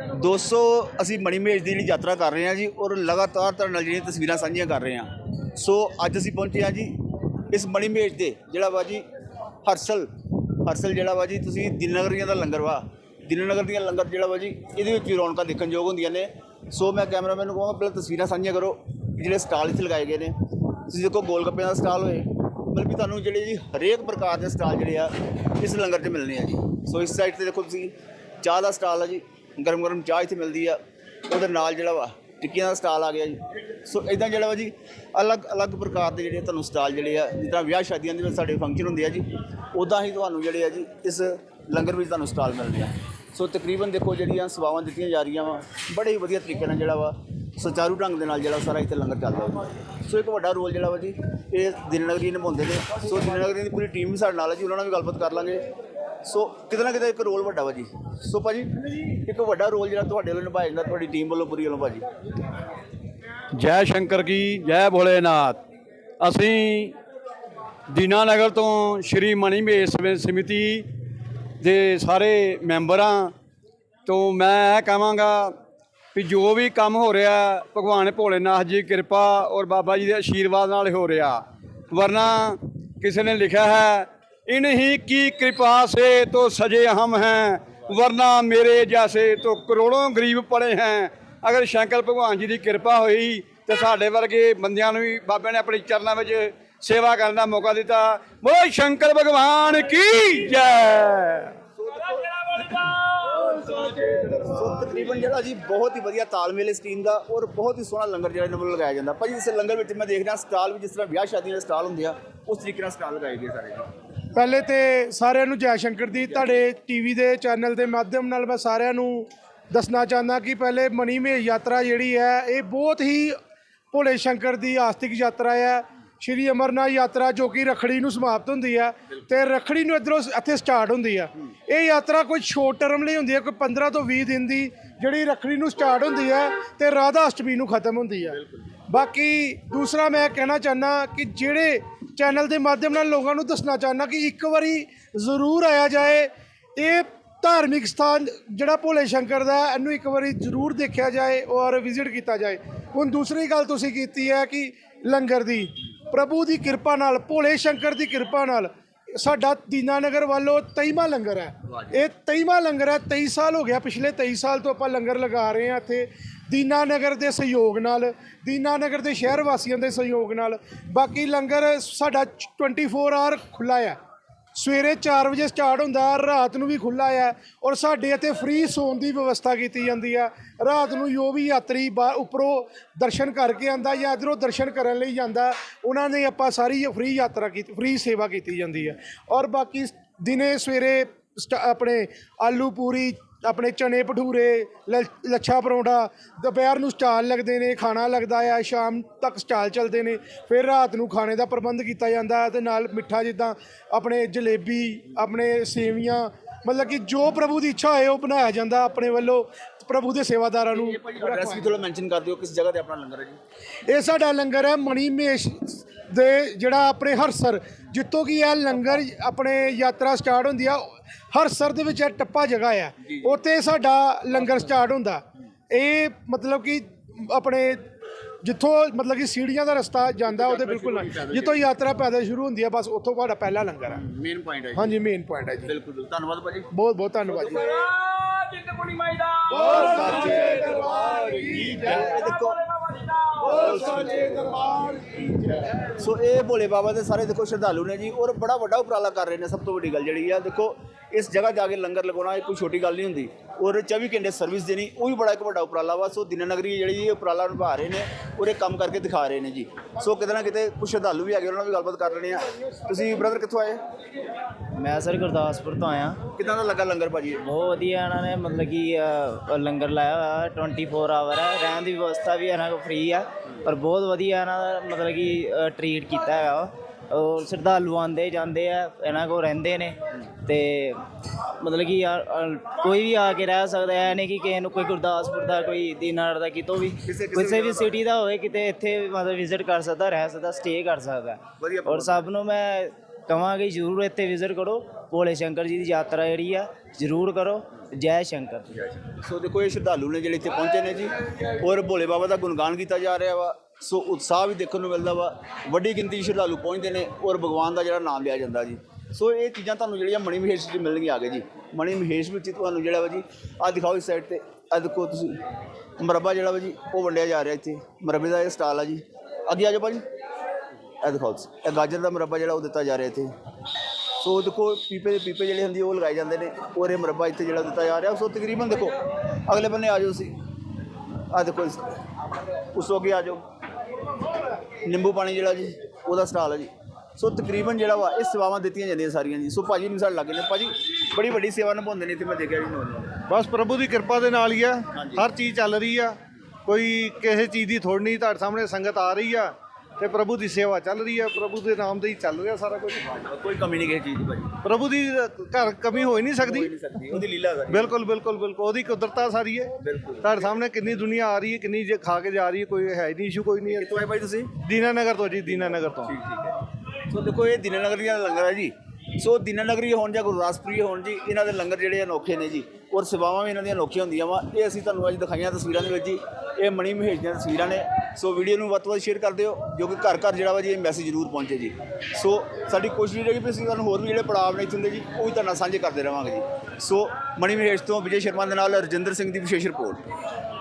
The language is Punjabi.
200 ਅਸੀਂ ਮਣੀਮੇਸ਼ ਦੀ ਜਿਹੜੀ ਯਾਤਰਾ ਕਰ ਰਹੇ ਹਾਂ ਜੀ, ਔਰ ਲਗਾਤਾਰ ਤੁਹਾਡੇ ਨਾਲ ਜਿਹੜੀਆਂ ਤਸਵੀਰਾਂ ਸਾਂਝੀਆਂ ਕਰ ਰਹੇ ਹਾਂ। ਸੋ, ਅੱਜ ਅਸੀਂ ਪਹੁੰਚੇ ਹਾਂ ਜੀ, ਇਸ ਮਣੀ ਮਣੀਮੇਸ਼ 'ਤੇ, ਜਿਹੜਾ ਵਾ ਜੀ, ਹਰਸਲ। ਹਰਸਲ ਜਿਹੜਾ ਵਾ ਜੀ, ਤੁਸੀਂ ਦਿਨਨਗਰੀਆਂ ਦਾ ਲੰਗਰ ਵਾ, ਦਿਨਨਗਰ ਦੀਆਂ ਲੰਗਰ ਜਿਹੜਾ ਵਾ ਜੀ, ਇਹਦੇ ਵਿੱਚ ਵੀ ਰੌਣਕਾਂ ਦੇਖਣ ਯੋਗ ਹੁੰਦੀਆਂ ਨੇ। ਸੋ, ਮੈਂ ਕੈਮਰਾਮੈਨ ਨੂੰ ਕਹਾਂਗਾ, ਪਹਿਲਾਂ ਤਸਵੀਰਾਂ ਸਾਂਝੀਆਂ ਕਰੋ ਕਿ ਜਿਹੜੇ ਸਟਾਲ ਇੱਥੇ ਲਗਾਏ ਗਏ ਨੇ। ਤੁਸੀਂ ਦੇਖੋ ਗੋਲ ਗੱਪਿਆਂ ਦਾ ਸਟਾਲ ਹੋਏ ਮਤਲਬ ਵੀ ਤੁਹਾਨੂੰ ਜਿਹੜੇ ਜੀ ਹਰੇਕ ਪ੍ਰਕਾਰ ਦੇ ਸਟਾਲ ਜਿਹੜੇ ਆ, ਇਸ ਲੰਗਰ 'ਚ ਮਿਲਣੇ ਆ ਜੀ। ਸੋ, ਇਸ ਸਾਈਡ ਤੇ ਦੇਖੋ ਤੁਸੀਂ, ਚਾਹ ਦਾ ਸਟਾਲ ਆ ਜੀ। ਗਰਮ ਗਰਮ ਚਾਹ ਇੱਥੇ ਮਿਲਦੀ ਆ, ਉਹਦੇ ਨਾਲ ਜਿਹੜਾ ਵਾ, ਟਿੱਕੀਆਂ ਦਾ ਸਟਾਲ ਆ ਗਿਆ ਜੀ। ਸੋ ਇਦਾਂ ਜਿਹੜਾ ਵਾ ਜੀ, ਅਲੱਗ ਅਲੱਗ ਪ੍ਰਕਾਰ ਦੇ ਜਿਹੜੇ ਤੁਹਾਨੂੰ ਸਟਾਲ ਜਿਹੜੇ ਆ, ਜਿੱਦਾਂ ਵਿਆਹ ਸ਼ਾਦੀਆਂ ਦੇ ਵਿੱਚ ਸਾਡੇ ਫੰਕਸ਼ਨ ਹੁੰਦੇ ਆ ਜੀ ਉਦਾਂ ਹੀ ਤੁਹਾਨੂੰ ਜਿਹੜੇ ਆ ਜੀ, ਇਸ ਲੰਗਰ ਵਿੱਚ ਤੁਹਾਨੂੰ ਸਟਾਲ ਮਿਲਦੇ ਆ। ਸੋ ਤਕਰੀਬਨ ਦੇਖੋ ਜਿਹੜੀਆਂ ਸੇਵਾਵਾਂ ਦਿੱਤੀਆਂ ਜਾ ਰਹੀਆਂ ਵਾ, ਬੜੇ ਹੀ ਵਧੀਆ ਤਰੀਕੇ ਨਾਲ ਜਿਹੜਾ ਵਾ, ਸੁਚਾਰੂ ਢੰਗ ਦੇ ਨਾਲ ਜਿਹੜਾ ਸਾਰਾ ਇੱਥੇ ਲੰਗਰ ਚੱਲਦਾ ਵਾ। ਸੋ ਇੱਕ ਵੱਡਾ ਰੋਲ ਜਿਹੜਾ ਵਾ ਜੀ, ਇਹ ਦਿਨਨਗਰੀ ਨਿਭਾਉਂਦੇ ਨੇ। ਸੋ ਦਿਨਨਗਰੀ ਦੀ ਪੂਰੀ ਟੀਮ ਵੀ ਸਾਡੇ ਨਾਲ ਹੈ ਜੀ, ਉਹਨਾਂ ਨਾਲ ਵੀ ਗੱਲਬਾਤ ਕਰ ਲਾਂਗੇ। ਸੋ ਕਿਤੇ ਨਾ ਕਿਤੇ ਇੱਕ ਰੋਲ ਵੱਡਾ ਵਾ ਜੀ। ਸੋ ਭਾਜੀ, ਇੱਕ ਵੱਡਾ ਰੋਲ ਜਿਹੜਾ ਤੁਹਾਡੇ ਵੱਲੋਂ ਨਿਭਾਇਆ ਜਾਂਦਾ, ਤੁਹਾਡੀ ਟੀਮ ਵੱਲੋਂ ਪੂਰੀ ਵੱਲੋਂ ਭਾਜੀ। ਜੈ ਸ਼ੰਕਰ ਕੀ, ਜੈ ਭੋਲੇਨਾਥ। ਅਸੀਂ ਦੀਨਾਨਗਰ ਤੋਂ ਸ਼੍ਰੀ ਮਣੀਮੇਸ਼ ਸਮੇ- ਸਮਿਤੀ ਦੇ ਸਾਰੇ ਮੈਂਬਰਾਂ ਤੋਂ ਮੈਂ ਇਹ ਕਹਾਂਗਾ ਵੀ ਜੋ ਵੀ ਕੰਮ ਹੋ ਰਿਹਾ, ਭਗਵਾਨ ਭੋਲੇਨਾਥ ਜੀ ਕਿਰਪਾ ਔਰ ਬਾਬਾ ਜੀ ਦੇ ਆਸ਼ੀਰਵਾਦ ਨਾਲ ਹੋ ਰਿਹਾ। ਵਰਨਾ ਕਿਸੇ ਨੇ ਲਿਖਿਆ ਹੈ ਇਨਹੀ ਕੀ कृपा से तो सजे हम हैं वरना मेरे जैसे तो करोड़ों गरीब पड़े हैं ਅਗਰ ਸ਼ੰਕਰ ਭਗਵਾਨ ਜੀ ਦੀ ਕਿਰਪਾ ਹੋਈ ਤੇ ਸਾਡੇ ਵਰਗੇ ਬੰਦਿਆਂ ਨੂੰ ਵੀ ਬਾਬੇ ਨੇ ਆਪਣੀ ਚਰਨਾਂ ਵਿੱਚ ਸੇਵਾ ਕਰਨ ਦਾ ਮੌਕਾ ਦਿੱਤਾ ਬੋਲ ਸ਼ੰਕਰ ਭਗਵਾਨ ਕੀ ਜੈ ਸੋ ਤਕਰੀਬਨ ਜਿਹੜਾ ਜੀ ਬਹੁਤ ਹੀ ਵਧੀਆ ਤਾਲਮੇਲ ਇਸ ਟੀਮ ਦਾ ਔਰ ਬਹੁਤ ਹੀ ਸੋਹਣਾ ਲੰਗਰ ਜਿਹੜਾ ਇਹਨਾਂ ਵੱਲੋਂ ਲਗਾਇਆ ਜਾਂਦਾ ਭਾਜੀ ਇਸ ਲੰਗਰ ਵਿੱਚ ਮੈਂ ਦੇਖ ਰਿਹਾ ਸਟਾਲ ਵੀ ਜਿਸ ਤਰ੍ਹਾਂ ਵਿਆਹ ਸ਼ਾਦੀਆਂ ਦੇ ਸਟਾਲ ਹੁੰਦੇ ਆ ਉਸ ਤਰੀਕੇ ਨਾਲ ਸਟਾਲ ਲਗਾਏ ਗਏ ਸਾਰੇ ਜੀ ਪਹਿਲੇ ਤੇ ਸਾਰਿਆਂ ਨੂੰ ਜੈ ਸ਼ੰਕਰ ਦੀ, ਤੁਹਾਡੇ ਟੀਵੀ ਦੇ ਚੈਨਲ ਦੇ ਮਾਧਿਅਮ ਨਾਲ ਮੈਂ ਸਾਰਿਆਂ ਨੂੰ ਦੱਸਣਾ ਚਾਹੁੰਦਾ ਕਿ ਪਹਿਲੇ ਮਣੀਮੇ ਯਾਤਰਾ ਜਿਹੜੀ ਹੈ, ਇਹ ਬਹੁਤ ਹੀ ਭੋਲੇ ਸ਼ੰਕਰ ਦੀ ਆਸਤਿਕ ਯਾਤਰਾ ਹੈ। ਸ਼੍ਰੀ ਅਮਰਨਾਥ ਯਾਤਰਾ ਜੋ ਕਿ ਰਖੜੀ ਨੂੰ ਸਮਾਪਤ ਹੁੰਦੀ ਹੈ ਤੇ ਰਖੜੀ ਨੂੰ ਇਧਰੋਂ ਇੱਥੇ ਸਟਾਰਟ ਹੁੰਦੀ ਹੈ। ਇਹ ਯਾਤਰਾ ਕੋਈ ਸ਼ੋਰਟ ਟਰਮ ਲਈ ਹੁੰਦੀ ਹੈ, ਕੋਈ 15 ਤੋਂ 20 ਦਿਨ ਦੀ ਜਿਹੜੀ ਰਖੜੀ ਨੂੰ ਸਟਾਰਟ ਹੁੰਦੀ ਹੈ ਤੇ ਰਾਧਾ ਅਸ਼ਟਮੀ ਨੂੰ ਖਤਮ ਹੁੰਦੀ ਹੈ। ਬਾਕੀ ਦੂਸਰਾ ਮੈਂ ਕਹਿਣਾ ਚਾਹੁੰਦਾ ਕਿ ਜਿਹੜੇ ਚੈਨਲ ਦੇ ਮਾਧਿਅਮ ਨਾਲ ਲੋਕਾਂ ਨੂੰ ਦੱਸਣਾ ਚਾਹੁੰਦਾ ਕਿ ਇੱਕ ਵਾਰੀ ਜ਼ਰੂਰ ਆਇਆ ਜਾਏ। ਇਹ ਧਾਰਮਿਕ ਸਥਾਨ ਜਿਹੜਾ ਭੋਲੇ ਸ਼ੰਕਰ ਦਾ ਇਹਨੂੰ ਇੱਕ ਵਾਰੀ ਜ਼ਰੂਰ ਦੇਖਿਆ ਜਾਏ ਔਰ ਵਿਜ਼ਿਟ ਕੀਤਾ ਜਾਏ। ਹੁਣ ਦੂਸਰੀ ਗੱਲ ਤੁਸੀਂ ਕੀਤੀ ਹੈ ਕਿ ਲੰਗਰ ਦੀ, ਪ੍ਰਭੂ ਦੀ ਕਿਰਪਾ ਨਾਲ, ਭੋਲੇ ਸ਼ੰਕਰ ਦੀ ਕਿਰਪਾ ਨਾਲ ਸਾਡਾ ਦੀਨਾਨਗਰ ਵੱਲੋਂ ਤਈਮਾ ਲੰਗਰ ਹੈ। ਇਹ ਤਈਮਾ ਲੰਗਰ ਹੈ 23 ਸਾਲ ਹੋ ਗਿਆ, ਪਿਛਲੇ 23 ਸਾਲ ਤੋਂ ਆਪਾਂ ਲੰਗਰ ਲਗਾ ਰਹੇ ਹਾਂ ਇੱਥੇ। ਦੀਨਾਨਗਰ ਦੇ ਸਹਿਯੋਗ ਨਾਲ, ਦੀਨਾਨਗਰ ਦੇ ਸ਼ਹਿਰ ਵਾਸੀਆਂ ਦੇ ਸਹਿਯੋਗ ਨਾਲ। ਬਾਕੀ ਲੰਗਰ ਸਾਡਾ 24 ਆਵਰ ਖੁੱਲਾ ਆ। ਸਵੇਰੇ 4 ਵਜੇ ਸਟਾਰਟ ਹੁੰਦਾ, ਰਾਤ ਨੂੰ ਵੀ ਖੁੱਲਾ ਆ ਔਰ ਸਾਡੇ ਇੱਥੇ ਫ੍ਰੀ ਸੌਣ ਦੀ ਵਿਵਸਥਾ ਕੀਤੀ ਜਾਂਦੀ ਆ। ਰਾਤ ਨੂੰ ਜੋ ਵੀ ਯਾਤਰੀ ਬਾ- ਉੱਪਰੋਂ ਦਰਸ਼ਨ ਕਰਕੇ ਆਂਦਾ ਜਾਂ ਇਧਰੋਂ ਦਰਸ਼ਨ ਕਰਨ ਲਈ ਜਾਂਦਾ, ਉਹਨਾਂ ਨੇ ਆਪਾਂ ਸਾਰੀ ਫ੍ਰੀ ਯਾਤਰਾ ਕੀਤੀ ਫ੍ਰੀ ਸੇਵਾ ਕੀਤੀ ਜਾਂਦੀ ਹੈ ਔਰ ਬਾਕੀ ਦਿਨੇ ਸਵੇਰੇ ਸਟ- ਆਪਣੇ ਆਲੂ ਪੂਰੀ ਆਪਣੇ ਚਨੇ ਭਟੂਰੇ ਲ- ਲੱਛਾ ਪਰੌਂਠਾ ਦੁਪਹਿਰ ਨੂੰ ਸਟਾਲ ਲੱਗਦੇ ਨੇ ਖਾਣਾ ਲੱਗਦਾ ਆ ਸ਼ਾਮ ਤੱਕ ਸਟਾਲ ਚੱਲਦੇ ਨੇ ਫਿਰ ਰਾਤ ਨੂੰ ਖਾਣੇ ਦਾ ਪ੍ਰਬੰਧ ਕੀਤਾ ਜਾਂਦਾ ਹੈ ਤੇ ਨਾਲ ਮਿੱਠਾ ਜਿੱਦਾਂ ਆਪਣੇ ਜਲੇਬੀ ਆਪਣੇ ਸੇਵੀਆਂ ਮਤਲਬ ਕਿ ਜੋ ਪ੍ਰਭੂ ਦੀ ਇੱਛਾ ਹੋਏ ਉਹ ਬਣਾਇਆ ਜਾਂਦਾ ਆਪਣੇ ਵੱਲੋਂ ਪ੍ਰਭੂ ਦੇ ਸੇਵਾਦਾਰਾਂ ਨੂੰ ਐਡਰੈਸ ਵੀ ਥੋੜਾ ਮੈਂਸ਼ਨ ਕਰ ਦਿਓ ਕਿਸ ਜਗ੍ਹਾ ਤੇ ਆਪਣਾ ਲੰਗਰ ਹੈ ਜੀ? ਇਹ ਸਾਡਾ ਲੰਗਰ ਹੈ ਮਣੀਮੇਸ਼ ਦੇ ਜਿਹੜਾ ਆਪਣੇ ਹਰਸਰ ਜਿੱਥੋਂ ਕਿ ਇਹ ਲੰਗਰ ਆਪਣੇ ਯਾਤਰਾ ਸਟਾਰਟ ਹੁੰਦੀ ਆ ਹਰਸਰ ਦੇ ਵਿੱਚ ਇਹ ਟੱਪਾ ਜਗ੍ਹਾ ਆ। ਉੱਥੇ ਸਾਡਾ ਲੰਗਰ ਸਟਾਰਟ ਹੁੰਦਾ। ਇਹ ਮਤਲਬ ਕਿ ਆਪਣੇ ਜਿੱਥੋਂ ਮਤਲਬ ਕਿ ਸੀੜੀਆਂ ਦਾ ਰਸਤਾ ਜਾਂਦਾ ਉਹਦੇ ਬਿਲਕੁਲ ਨਾਲ ਜਿੱਥੋਂ ਯਾਤਰਾ ਪੈਦਲ ਸ਼ੁਰੂ ਹੁੰਦੀ ਆ ਬਸ ਉੱਥੋਂ ਤੁਹਾਡਾ ਪਹਿਲਾ ਲੰਗਰ ਹੈ ਮੇਨ ਪੁਆਇੰਟ ਹੈ ਜੀ। ਹਾਂਜੀ ਮੇਨ ਪੁਆਇੰਟ ਹੈ ਜੀ। ਬਿਲਕੁਲ। ਧੰਨਵਾਦ ਭਾਜੀ। ਬਹੁਤ ਬਹੁਤ ਧੰਨਵਾਦ ਜੀ। ਚਿੰਤਪੁਰਨੀ ਮਾਈ ਦਾ ਇਹ ਦੇਖੋ ਸੋ ਇਹ ਭੋਲੇ ਬਾਬਾ ਦੇ ਸਾਰੇ ਦੇਖੋ ਸ਼ਰਧਾਲੂ ਨੇ ਜੀ, ਔਰ ਬੜਾ ਵੱਡਾ ਉਪਰਾਲਾ ਕਰ ਰਹੇ ਨੇ ਸਭ ਤੋਂ ਵੱਡੀ ਗੱਲ ਜਿਹੜੀ ਆ। ਦੇਖੋ, ਇਸ ਜਗ੍ਹਾ ਜਾ ਕੇ ਲੰਗਰ ਲਗਾਉਣਾ ਇਹ ਕੋਈ ਛੋਟੀ ਗੱਲ ਨਹੀਂ ਹੁੰਦੀ। ਔਰ 24 ਘੰਟੇ ਸਰਵਿਸ ਦੇਣੀ, ਉਹ ਵੀ ਬੜਾ ਇੱਕ ਵੱਡਾ ਉਪਰਾਲਾ ਵਾ। ਸੋ ਦਿਨਨਗਰੀ ਜਿਹੜੀ ਇਹ ਉਪਰਾਲਾ ਨਿਭਾ ਰਹੇ ਨੇ ਔਰ ਇਹ ਕੰਮ ਕਰਕੇ ਦਿਖਾ ਰਹੇ ਨੇ ਜੀ। ਸੋ ਕਿਤੇ ਨਾ ਕਿਤੇ ਕੁਝ ਸ਼ਰਧਾਲੂ ਵੀ ਹੈਗੇ, ਉਹਨਾਂ ਨਾਲ ਵੀ ਗੱਲਬਾਤ ਕਰ ਲੈਣੇ ਆ ਤੁਸੀਂ ਬ੍ਰਦਰ ਕਿੱਥੋਂ ਆਏ? ਮੈਂ ਸਰ ਗੁਰਦਾਸਪੁਰ ਤੋਂ ਆਇਆ। ਕਿਦਾਂ ਦਾ ਲੱਗਾ ਲੰਗਰ ਭਾਜੀ? ਬਹੁਤ ਵਧੀਆ ਇਹਨਾਂ ਨੇ ਮਤਲਬ ਕਿ ਅ, ਲੰਗਰ ਲਾਇਆ ਹੋਇਆ 24 ਆਵਰ ਹੈ ਰਹਿਣ ਦੀ ਵਿਵਸਥਾ ਵੀ ਇਹਨਾਂ ਕੋਲ ਫ੍ਰੀ ਆ ਪਰ ਬਹੁਤ ਵਧੀਆ ਇਹਨਾਂ ਦਾ ਮਤਲਬ ਕਿ ਟ੍ਰੀਟ ਕੀਤਾ ਹੈਗਾ ਵਾ। ਉਹ ਸ਼ਰਧਾਲੂ ਆਉਂਦੇ ਜਾਂਦੇ ਆ ਇਹਨਾਂ ਕੋਲ ਰਹਿੰਦੇ ਨੇ ਤੇ ਮਤਲਬ ਕਿ ਕੋਈ ਵੀ ਆ ਕੇ ਰਹਿ ਸਕਦਾ ਹੈ ਨਹੀਂ ਕਿ ਕਿਸੇ ਨੂੰ ਕੋਈ ਗੁਰਦਾਸਪੁਰ ਦਾ ਕੋਈ ਦੀਨਾਰ ਦਾ ਕਿਤੋਂ ਵੀ। ਕਿਸੇ- ਕਿਸੇ ਕਿਸੇ ਵੀ ਸਿਟੀ ਦਾ ਹੋਵੇ ਕਿਤੇ ਇੱਥੇ ਮਤਲਬ ਵਿਜ਼ਿਟ ਕਰ ਸਕਦਾ ਰਹਿ ਸਕਦਾ ਸਟੇ ਕਰ ਸਕਦਾ। ਵਧੀਆ ਔਰ ਸਭ ਨੂੰ ਮੈਂ ਕਵਾਂਗੇ ਜਰੂਰ ਇੱਥੇ ਵਿਜ਼ਿਟ ਕਰੋ। ਭੋਲੇ ਸ਼ੰਕਰ ਜੀ ਦੀ ਯਾਤਰਾ ਜਿਹੜੀ ਆ, ਜਰੂਰ ਕਰੋ। ਜੈ ਸ਼ੰਕਰ। ਸੋ ਦੇਖੋ, ਇਹ ਸ਼ਰਧਾਲੂ ਨੇ ਜਿਹੜੇ ਇੱਥੇ ਪਹੁੰਚੇ ਨੇ ਜੀ, ਔਰ ਭੋਲੇ ਬਾਬਾ ਦਾ ਗੁਣਗਾਨ ਕੀਤਾ ਜਾ ਰਿਹਾ ਵਾ। ਸੋ ਉਤਸ਼ਾਹ ਵੀ ਦੇਖਣ ਨੂੰ ਮਿਲਦਾ ਵਾ। ਵੱਡੀ ਗਿਣਤੀ 'ਚ ਸ਼ਰਧਾਲੂ ਪਹੁੰਚਦੇ ਨੇ, ਔਰ ਭਗਵਾਨ ਦਾ ਜਿਹੜਾ ਨਾਮ ਲਿਆ ਜਾਂਦਾ ਜੀ। ਸੋ ਇਹ ਚੀਜ਼ਾਂ ਤੁਹਾਨੂੰ ਜਿਹੜੀਆਂ ਮਣੀ ਮਹੇਸ਼ ਵਿੱਚ ਮਿਲਣਗੀਆਂ ਆਗੇ ਜੀ। ਮਣੀ ਮਹੇਸ਼ ਵਿੱਚ ਤੁਹਾਨੂੰ ਜਿਹੜਾ ਵਾ ਜੀ ਆ ਦਿਖਾਓ ਇਸ ਸਾਈਡ ਤੇ। ਆ ਦੇਖੋ ਤੁਸੀਂ, ਮਰਬਾ ਜਿਹੜਾ ਵਾ ਜੀ, ਉਹ ਵੰਡਿਆ ਜਾ ਰਿਹਾ ਇੱਥੇ। ਮਰਬੇ ਦਾ ਇਹ ਸਟਾਲ ਆ ਜੀ। ਅੱਗੇ ਆ ਜਾਓ ਭਾਜੀ। ਇਹ ਦਿਖਾਓ ਤੁਸੀਂ ਇਹ ਗਾਜਰ ਦਾ ਮਰਬਾ ਜਿਹੜਾ ਉਹ ਦਿੱਤਾ ਜਾ ਰਿਹਾ ਇੱਥੇ। ਸੋ ਦੇਖੋ ਪੀਪੇ ਦੇ ਪੀਪੇ ਜਿਹੜੇ ਹੁੰਦੇ ਉਹ ਲਗਾਏ ਜਾਂਦੇ ਨੇ। ਔਰ ਇਹ ਮਰਬਾ ਇੱਥੇ ਜਿਹੜਾ ਦਿੱਤਾ ਜਾ ਰਿਹਾ। ਸੋ ਤਕਰੀਬਨ ਦੇਖੋ ਅਗਲੇ ਬੰਨੇ ਆ ਜਾਓ ਤੁਸੀਂ। ਆ ਦੇਖੋ ਇਸ- ਉਸ ਤੋਂ ਅੱਗੇ ਆ ਜਾਓ। ਨਿੰਬੂ ਪਾਣੀ ਜਿਹੜਾ ਜੀ ਉਹਦਾ ਸਟਾਲ ਹੈ ਜੀ। ਸੋ ਤਕਰੀਬਨ ਜਿਹੜਾ ਵਾ ਇਹ ਸੇਵਾਵਾਂ ਦਿੱਤੀਆਂ ਜਾਂਦੀਆਂ ਸਾਰੀਆਂ ਜੀ। ਸੋ ਭਾਜੀ ਨੂੰ ਸਾਡੇ ਲੱਗੇ ਨੇ। ਭਾਜੀ ਬੜੀ ਵੱਡੀ ਸੇਵਾ ਨਿਭਾਉਂਦੇ ਨੇ ਇੱਥੇ ਮੈਂ ਦੇਖਿਆ ਜੀ ਨੌਜਵਾਨ। ਬਸ ਪ੍ਰਭੂ ਦੀ ਕਿਰਪਾ ਦੇ ਨਾਲ ਹੀ ਆ। ਹਰ ਚੀਜ਼ ਚੱਲ ਰਹੀ ਆ। ਕੋਈ ਕਿਸੇ ਚੀਜ਼ ਦੀ ਥੋੜ ਨਹੀਂ ਤੁਹਾਡੇ ਸਾਹਮਣੇ ਸੰਗਤ ਆ ਰਹੀ ਆ। ਤੇ ਪ੍ਰਭੂ ਦੀ ਸੇਵਾ ਚੱਲ ਰਹੀ ਆ ਪ੍ਰਭੂ ਦੇ ਨਾਮ ਤੇ ਹੀ ਚੱਲ ਰਿਹਾ ਸਾਰਾ ਕੁਝ। ਕੋਈ ਕਮੀ ਨਹੀਂ ਕਿਸੇ ਚੀਜ਼ ਦੀ ਭਾਜੀ ਪ੍ਰਭੂ ਦੀ ਘਰ ਕਮੀ ਹੋ ਹੀ ਨਹੀਂ ਸਕਦੀ ਉਹਦੀ ਲੀਲਾ ਸਾਰੀ। ਬਿਲਕੁਲ ਬਿਲਕੁਲ ਬਿਲਕੁਲ ਉਹਦੀ ਕੁਦਰਤਾ ਸਾਰੀ ਹੈ। ਤੁਹਾਡੇ ਸਾਹਮਣੇ ਕਿੰਨੀ ਦੁਨੀਆ ਆ ਰਹੀ ਹੈ ਕਿੰਨੀ ਜੇ ਖਾ ਕੇ ਜਾ ਰਹੀ ਹੈ ਕੋਈ ਹੈ ਨਹੀਂ ਇਸ਼ੂ ਕੋਈ ਨਹੀਂ ਹੈ। ਕਿੱਥੋਂ ਆਏ ਭਾਈ ਤੁਸੀਂ? ਦੀਨਾਨਗਰ ਤੋਂ ਜੀ ਦੀਨਾਨਗਰ ਤੋਂ। ਸੋ ਦੇਖੋ ਇਹ ਦੀਨਾਨਗਰੀ ਦਾ ਲੰਗਰ ਹੈ ਜੀ। ਸੋ ਦੀਨਾਨਗਰੀ ਹੋਣ ਜਾਂ ਗੁਰਦਾਸਪੁਰੀ ਹੋਣ ਜੀ, ਇਹਨਾਂ ਦੇ ਲੰਗਰ ਜਿਹੜੇ ਅਨੋਖੇ ਨੇ ਜੀ, ਔਰ ਸੇਵਾਵਾਂ ਵੀ ਇਹਨਾਂ ਦੀਆਂ ਅਨੋਖੀਆਂ ਹੁੰਦੀਆਂ ਵਾ। ਇਹ ਅਸੀਂ ਤੁਹਾਨੂੰ ਅੱਜ ਦਿਖਾਈਆਂ ਤਸਵੀਰਾਂ ਦੇ ਵਿੱਚ ਜੀ, ਇਹ ਮਣੀ ਮਹੇਸ਼ ਦੀਆਂ ਤਸਵੀਰਾਂ ਨੇ। ਸੋ ਵੀਡੀਓ ਨੂੰ ਵੱਧ ਤੋਂ ਵੱਧ ਸ਼ੇਅਰ ਕਰ ਦਿਓ, ਜੋ ਕਿ ਘਰ ਘਰ ਜਿਹੜਾ ਵਾ ਜੀ, ਇਹ ਮੈਸੇਜ ਜ਼ਰੂਰ ਪਹੁੰਚੇ ਜੀ। ਸੋ ਸਾਡੀ ਕੋਸ਼ਿਸ਼ ਰਹੇਗੀ ਵੀ ਅਸੀਂ ਤੁਹਾਨੂੰ ਹੋਰ ਵੀ ਜਿਹੜੇ ਪੜਾਅ ਨੇ ਇੱਥੋਂ ਦੇ ਜੀ, ਉਹ ਵੀ ਤੁਹਾਡੇ ਨਾਲ ਸਾਂਝੇ ਕਰਦੇ ਰਵਾਂਗੇ ਜੀ। ਸੋ ਮਣੀ ਮਹੇਸ਼ ਤੋਂ ਵਿਜੇ ਸ਼ਰਮਾ ਦੇ ਨਾਲ ਰਜਿੰਦਰ ਸਿੰਘ ਦੀ ਵਿਸ਼ੇਸ਼ ਰਿਪੋਰਟ।